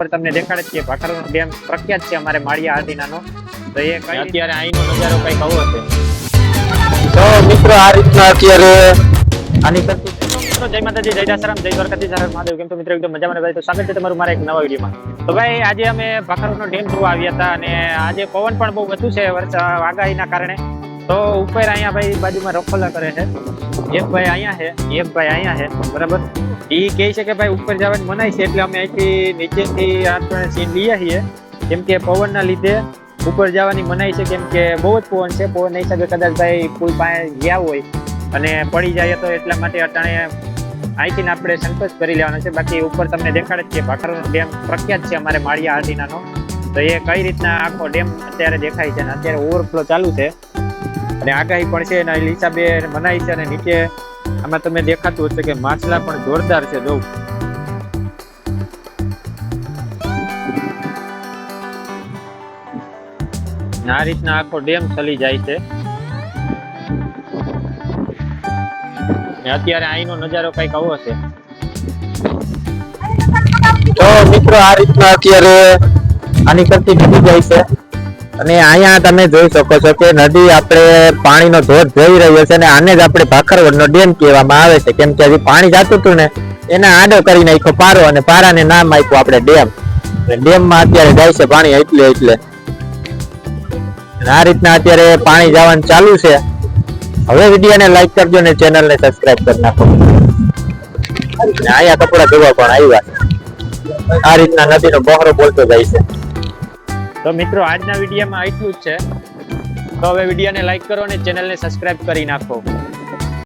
પર તમને દેખાડે છે કે ભાખરનો ડેમ પ્રખ્યાત છે અમારે માળિયા આરટીનાનો તો એ કઈ અત્યારે અહીંનો નજારો કઈ આવો હશે. તો મિત્રો આ રીતના અત્યારે આની કરતી મિત્રો જય માતાજી જય દાસરામ જય દ્વારકાધીશ હર હર મહાદેવ. કેમ છો મિત્રો? એકદમ મજામાં ભાઈ તો સ્વાગત છે તમારું મારા એક નવા વિડીયોમાં. તો ભાઈ આજે અમે ભાખરનો ડેમ જોવા આવ્યા હતા અને આજે પવન પણ બહુ વધુ છે વરસાદ આગાહીના કારણે. તો ઉપર અહીંયા ભાઈ બાજુમાં રખોલા કરે છે. એક ભાઈ અહીંયા છે, એક ભાઈ અહીંયા છે, બરાબર? એ કહે છે કે ભાઈ ઉપર જવાની મનાય છે, એટલે અમે અહીંથી નીચેથી આપણે સીન લઈએ છીએ. કેમ કે પવનના લીધે ઉપર જવાની મનાઈ છે, કેમ કે બહુ જ પવન છે, પવન નહીં શકે કદાચ ભાઈ પુલ પાસે ગયા હોય અને પડી જાય તો એટલા માટે અટાણે અહીંથી આપણે સંતોષ કરી લેવાનો છે. બાકી ઉપર તમને દેખાડે છે, ભાખરનો ડેમ પ્રખ્યાત છે અમારે માળિયા આરટીનાનો તો એ કઈ રીતના આખો ડેમ અત્યારે દેખાય છે અને અત્યારે ઓવરફ્લો ચાલુ છે. અને આગાહી પણ છે એના હિસાબે મનાય છે અને નીચે. આમાં તમે દેખાતું હશે કે માછલા પણ જોરદાર છે, જોઉં. આ રીતના આખો ડેમ ચલી જાય છે. અત્યારે અહીંનો નજારો કંઈક આવો છે. તો મિત્રો આ રીતના અત્યારે આની કરતી નદી જાય છે. અને અહીંયા તમે જોઈ શકો છો કે નદી આપણે પાણીનો ધોધ જોઈ રહ્યો છે અને આને જ આપણે ભાખરવડનો ડેમ કહેવામાં આવે છે. કેમ કે હજી પાણી જતું હતું ને, એને આડો કરી નાખ્યો પારો અને પારાને નામ આપ્યું આપણે ડેમ. ડેમમાં અત્યારે જાય છે પાણી એટલે એટલે. આ રીતના અત્યારે પાણી જવાનું ચાલુ છે. હવે વિડીયોને લાઈક કરજો ને ચેનલને સબસ્ક્રાઇબ કરી નાખો. અહીંયા કપડા ધોવા પણ આવ્યા આ રીતના નદીનો બહોરો બોલતો જાય છે. તો મિત્રો, આજના વિડીયોમાં આટલું જ છે. તો હવે વિડીયોને લાઈક કરો અને ચેનલને સબસ્ક્રાઇબ કરી નાખો.